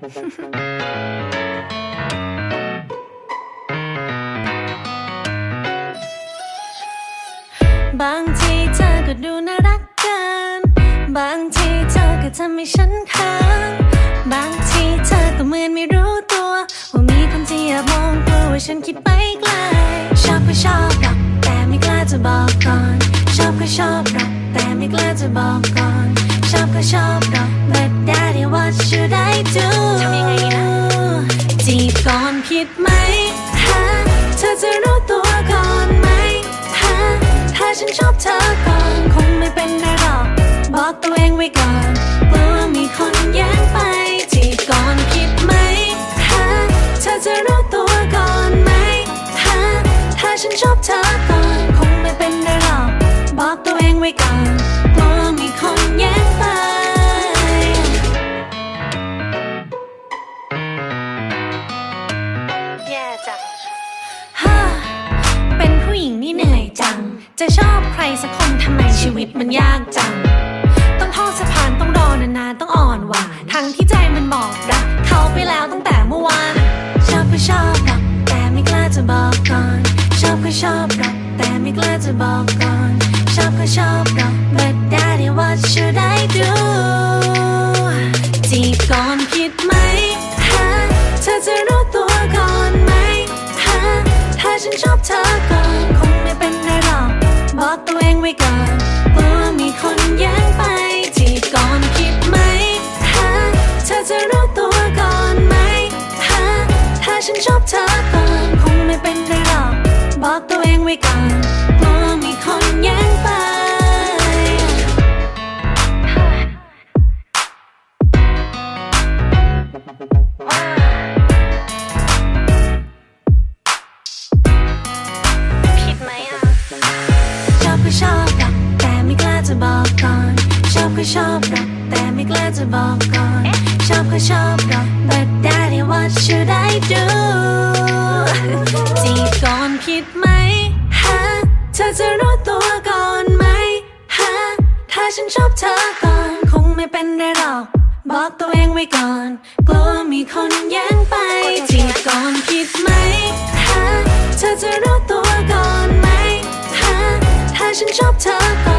บางทีเธอก็ดูน่ารักเกินบางทีเธอก็ทำให้ฉันเขินบางทีเธอก็เหมือนไม่รู้ตัว ว่ามีคนที่แอบมองตัวว่าฉันคิดไปไกล ชอบก็ชอบหรอกแต่ไม่กล้าจะบอกก่อน ชอบก็ชอบหรอกแต่ไม่กล้าจะบอกก่อน ชอบก็ชอบหรอก ผิดไหมฮะเธอจะรู้ตัวก่อนไหมฮะถ้าฉันชอบเธอก่อนคงไม่ จะชอบใครสักคนทำไมชีวิตมันยากจัง ต้องทอดสะพานต้องรอนานๆต้องอ่อนหวานทั้งที่ใจมันบอกรักเขาไปแล้วตั้งแต่เมื่อวานชอบก็ชอบหรอกแต่ไม่กล้าจะบอกก่อนชอบก็ชอบหรอกแต่ไม่กล้าจะบอกก่อนชอบก็ชอบหรอก but daddy what should I ตัวเองไว้ก่อนกลัวมีคนแย่งไป ที่ก่อนคิดไหมฮะเธอจะรู้ตัวก่อนไหมฮะถ้าฉันชอบเธอก่อนคงไม่เป็นไรหรอกบอกตัวเองไว้ก่อน จะบอกก่อนชอบก็ชอบหรอกแต่ไม่กล้าจะบอกก่อนชอบก็ชอบหรอก but daddy what should I do จีบก่อนผิดไหมฮะเธอจะรู้ตัวก่อนไหมฮะถ้าฉันชอบเธอก่อนคงไม่เป็นไรหรอกบอกตัวเองไว้ก่อน กลัวมีคนแย่งไปจีบก่อนผิดไหมฮะเธอจะรู้ตัวก่อนไหมฮะถ้าฉันชอบเธอ